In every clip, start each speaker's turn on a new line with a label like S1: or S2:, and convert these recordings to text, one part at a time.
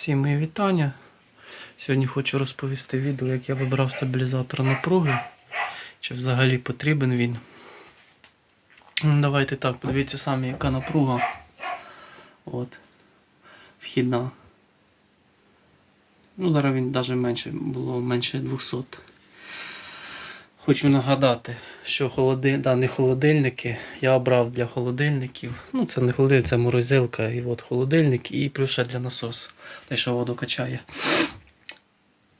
S1: Всім мої вітання. Сьогодні хочу розповісти відео, як я вибрав стабілізатор напруги. Чи взагалі потрібен він. Ну, Давайте так, подивіться самі, яка напруга. От. Вхідна. Ну, зараз він навіть менше, було менше 200. Хочу нагадати, що холоди... да, не холодильники я обрав для холодильників. Ну, це не холодильник, це морозилка і от холодильник, і плюс ще для насосу, той, що воду качає.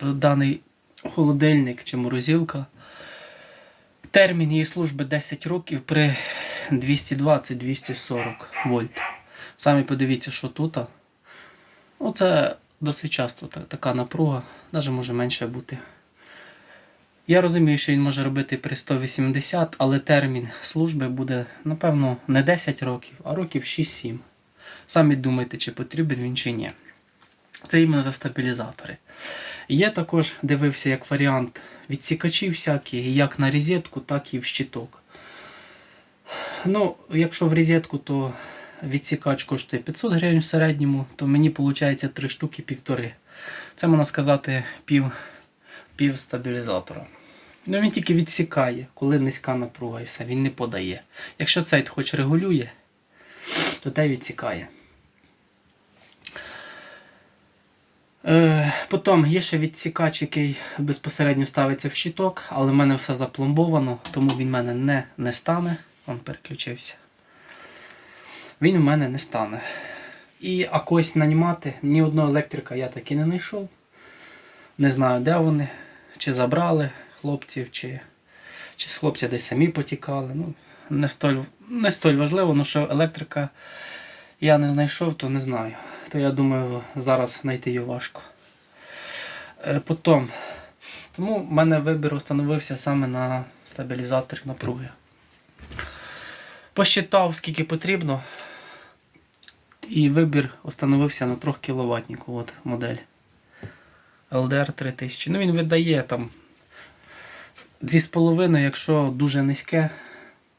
S1: Даний холодильник чи морозилка. Термін її служби 10 років при 220-240 вольт. Самі подивіться, що тут. Ну, це досить часто та- така напруга, навіть може менше бути. Я розумію, що він може робити при 180, але термін служби буде, напевно, не 10 років, а років 6-7. Самі думайте, чи потрібен він чи ні. Це іменно за стабілізатори. Є також, дивився як варіант відсікачі всякі, як на розетку, так і в щиток. Ну, якщо в розетку, то відсікач коштує 500 гривень в середньому, то мені виходить 3 штуки півтори. Це можна сказати пів, пів стабілізатора. Ну він тільки відсікає, коли низька напруга і все, він не подає. Якщо цей хоч регулює, то те відсікає. Е, потім є ще відсікач, який безпосередньо ставиться в щиток, але в мене все запломбовано, тому він в мене не, не стане. Он переключився. Він в мене не стане. І а когось нанімати, ні одного електрика я таки не знайшов. Не знаю, де вони, чи забрали хлопців, чи, чи з хлопця десь самі потікали. Ну, не столь, не столь важливо, але що електрика я не знайшов, то не знаю. То я думаю, зараз знайти її важко. Е, Потім, тому в мене вибір установився саме на стабілізатор напруги. Посчитав, скільки потрібно. І вибір установився на 3 кВт модель. LDR 3000. Ну він видає там 2,5, якщо дуже низьке,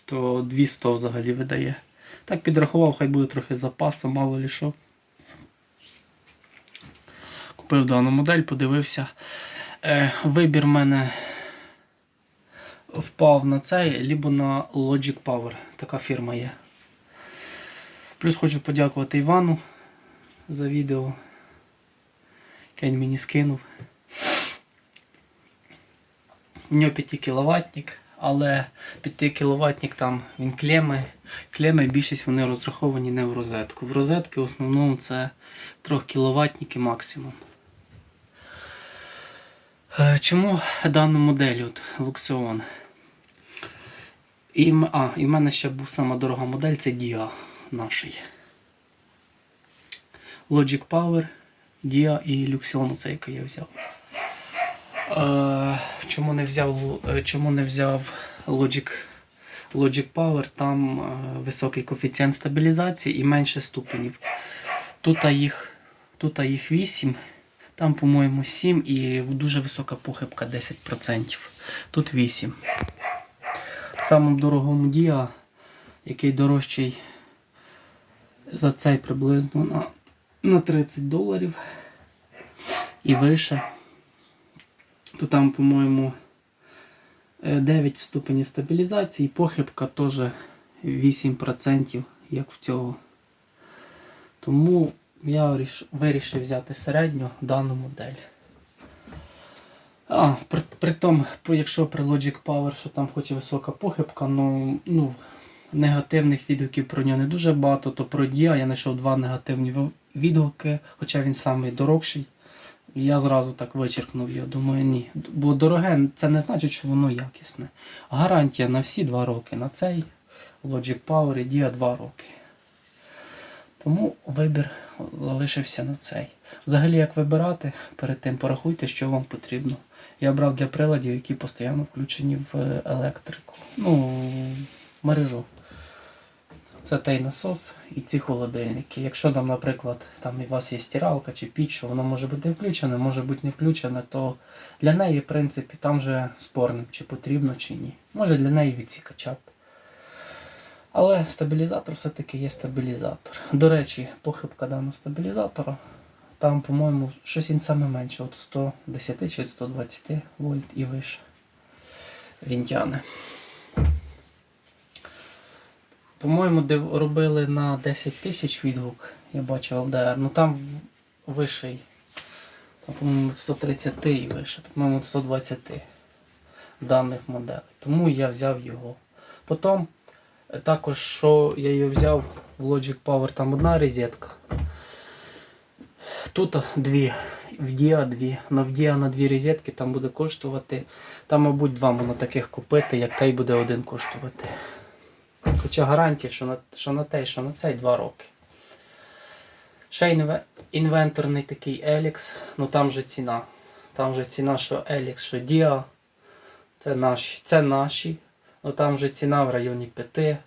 S1: то 200 взагалі видає. Так підрахував, хай буде трохи запасу, мало лі що. Купив дану модель, подивився. Е, вибір в мене впав на цей, либо на Logic Power. Така фірма є. Плюс хочу подякувати Івану за відео. яке він мені скинув. У нього 5 кіловатник, але 5 кіловатник там він клеми. Клеми більшість вони розраховані не в розетку. В розетки в основному це 3 кіловатники максимум. Е, Чому дану модель от, Luxeon? І, а, і в мене ще був сама дорога модель, це Dia наший. Logic Power, Dia і Luxeon, це який я взяв. Чому не взяв, е, чому не взяв Logic, Logic Power? Там е, високий коефіцієнт стабілізації і менше ступенів. Тут їх, тут їх 8, там, по-моєму, 7 і дуже висока похибка 10%. Тут 8. В самому дорогому Dia, який дорожчий за цей приблизно на, на 30 доларів і вище то там, по-моєму, е, 9 ступенів стабілізації, похибка теж 8%, як в цього. Тому я вирішив взяти середню дану модель. А, при, при тому, якщо при Logic Power, що там хоч і висока похибка, ну, ну, негативних відгуків про нього не дуже багато, то про Dia я знайшов два негативні відгуки, хоча він самий дорогший. Я зразу так вичеркнув його, думаю, ні. Бо дороге це не значить, що воно якісне. Гарантія на всі 2 роки. На цей Logic Power і Dia 2 роки. Тому вибір залишився на цей. Взагалі, як вибирати, перед тим порахуйте, що вам потрібно. Я брав для приладів, які постійно включені в електрику. Ну, в мережу. Це той насос і ці холодильники. Якщо там, наприклад, там у вас є стиралка чи піч, що воно може бути включене, може бути не включене, то для неї, в принципі, там вже спорно, чи потрібно, чи ні. Може для неї відсікача. б. Але стабілізатор все-таки є стабілізатор. До речі, похибка даного стабілізатора там, по-моєму, щось він саме менше, от 110 чи 120 вольт і вище. Він тяне. По-моєму, де робили на 10 тисяч відгук, я бачив LDR, ну там вищий. По-моєму, 130 і вище, по-моєму, 120 даних моделей. Тому я взяв його. Потім е, також, що я його взяв в Logic Power, там одна розетка. Тут дві, в Dia дві. Но в Dia на дві розетки там буде коштувати. Там, мабуть, два можна таких купити, як той буде один коштувати. Хоча гарантія, що на, що на той, що на цей 2 роки. Ще інвенторний такий Elix, ну там же ціна. Там же ціна, що Elix, що Dia. Це наші. Це наші. Ну там вже ціна в районі 5.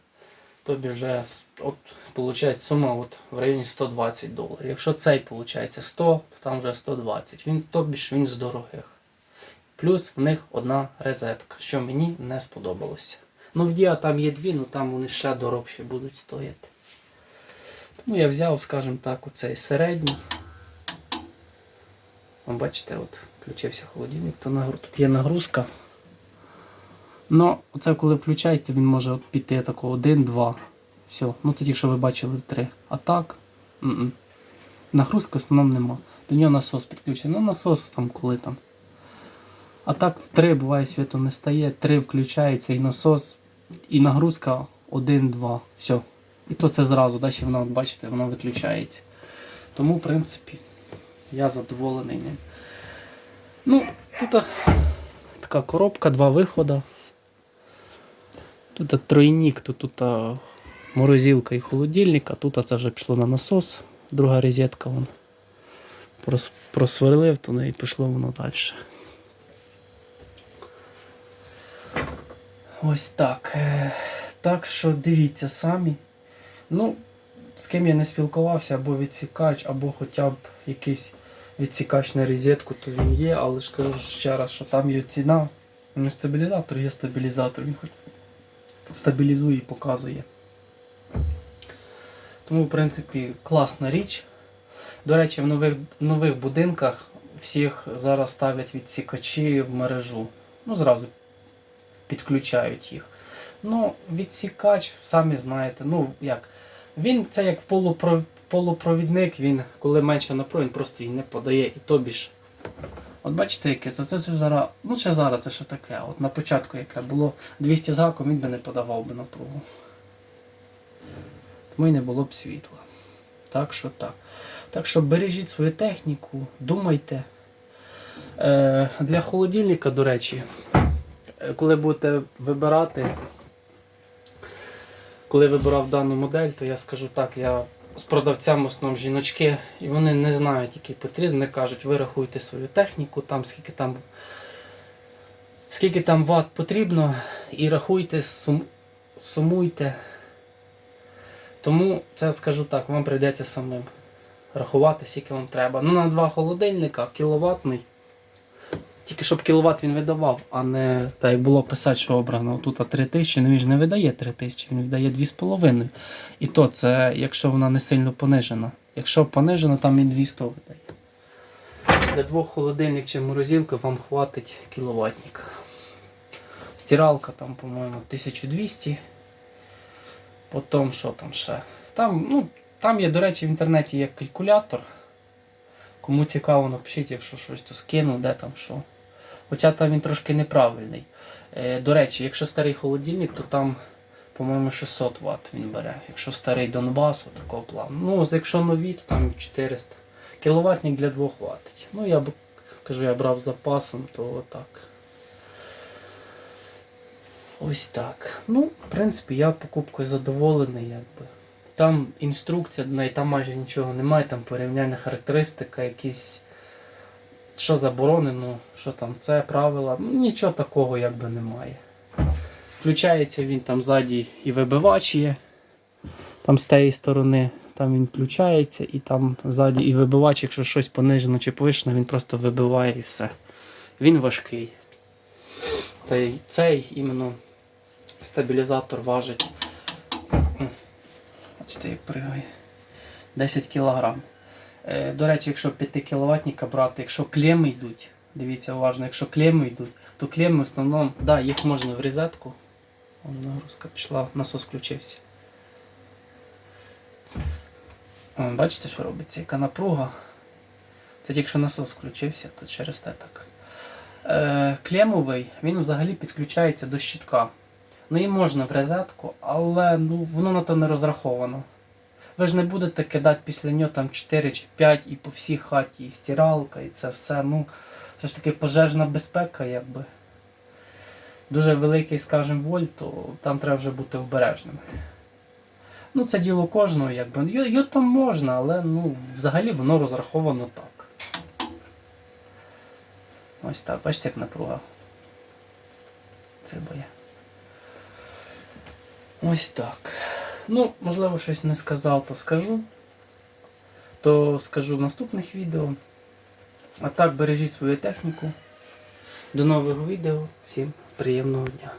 S1: Тобі вже от, виходить, сума от, в районі 120 доларів. Якщо цей виходить 100, то там вже 120. Він тобі ж він з дорогих. Плюс в них одна розетка, що мені не сподобалося. Ну, в Діа там є дві, ну там вони ще дорожче будуть стояти. Тому я взяв, скажімо так, оцей середній. Бачите, от включився холодильник, то нагру... тут є нагрузка. Ну, оце коли включається, він може от піти тако 1-2. Все. Ну це тільки що ви бачили 3. А так. м-м. Нагрузки в основному нема. До нього насос підключений. Ну насос там коли там. А так в 3 буває світу не стає, 3 включається і насос, і нагрузка 1-2. Все. І то це зразу, далі воно, от бачите, воно виключається. Тому, в принципі, я задоволений ним. Ну, тут така коробка, два виходи. Тут тройник, тут, тут морозилка і холодильник, а тут це вже пішло на насос, друга розетка. Вон. Просверлив, то і пішло воно далі. Ось так. Е, Так що дивіться самі. Ну, з ким я не спілкувався, або відсікач, або хоча б якийсь відсікач на розетку, то він є, але ж кажу ще раз, що там є ціна. Ну, стабілізатор є стабілізатор, він хоч стабілізує і показує. Тому, в принципі, класна річ. До речі, в нових, нових будинках всіх зараз ставлять відсікачі в мережу. Ну, зразу підключають їх. Ну, відсікач, самі знаєте, ну як. Він це як полупро, полупровідник, він коли менше напруги, він просто її не подає і тобі ж. От бачите, яке це, це, це зараз. Ну, ще зараз це що таке. От на початку, яке було 200 з він би не подавав би напругу. Тому й не було б світла. Так що так. Так що бережіть свою техніку, думайте. Е, для холодильника, до речі, коли будете вибирати, коли вибирав дану модель, то я скажу так, я з продавцями основному жіночки, і вони не знають, який потрібен. Вони кажуть, ви рахуйте свою техніку, там скільки там скільки там ват потрібно, і рахуйте, сум, сумуйте. Тому це скажу так, вам прийдеться самим рахувати, скільки вам треба. Ну, на два холодильника, кіловатний. Тільки щоб кіловат він видавав, а не так як було писати, що обрано тут 3000, ну він ж не видає 3000, він видає 2,5. І то це, якщо вона не сильно понижена. Якщо понижена, там і 200 видає. Для двох холодильник чи морозилки вам хватить кіловатник. Стиралка там, по-моєму, 1200. Потім що там ще? Там, ну, там є, до речі, в інтернеті є калькулятор. Кому цікаво, напишіть, якщо щось то скину, де там що. Хоча там він трошки неправильний. Е, до речі, якщо старий холодильник, то там, по-моєму, 600 Вт він бере. Якщо старий Донбас, такого плану. Ну, якщо нові, то там 400. Кіловатник для 2 хватить. Ну, я б кажу, я брав запасом, то отак. Ось так. Ну, в принципі, я покупкою задоволений, якби. Там інструкція до там майже нічого немає, там порівняльна характеристика, якісь. Що заборонено, що там це правила. Ну, нічого такого якби немає. Включається він там ззаді і вибивач є. Там з тієї сторони там він включається і там ззаді і вибивач, якщо щось понижено чи повишено, він просто вибиває і все. Він важкий. Цей, цей іменно стабілізатор важить. Бачите, як пригає. 10 кг. Е, До речі, якщо 5 кВт брати, якщо клеми йдуть, дивіться уважно, якщо клеми йдуть, то клеми в основному, да, їх можна в розетку. Нагрузка пішла, насос включився. Бачите, що робиться? Яка напруга. Це тільки що насос включився, то через те так. Е, клемовий, він взагалі підключається до щитка. Ну і можна в розетку, але ну, воно на то не розраховано. Ви ж не будете кидати після нього там 4 чи 5 і по всій хаті, і стиралка, і це все. Ну, це ж таки пожежна безпека, якби. Дуже великий, скажімо, вольт, то там треба вже бути обережним. Ну, це діло кожного, якби. Його, його там можна, але ну, взагалі воно розраховано так. Ось так, бачите, як напруга. Це боє. Ось так. Ну, можливо, щось не сказав, то скажу. То скажу в наступних відео. А так, бережіть свою техніку. До нових відео. Всім приємного дня.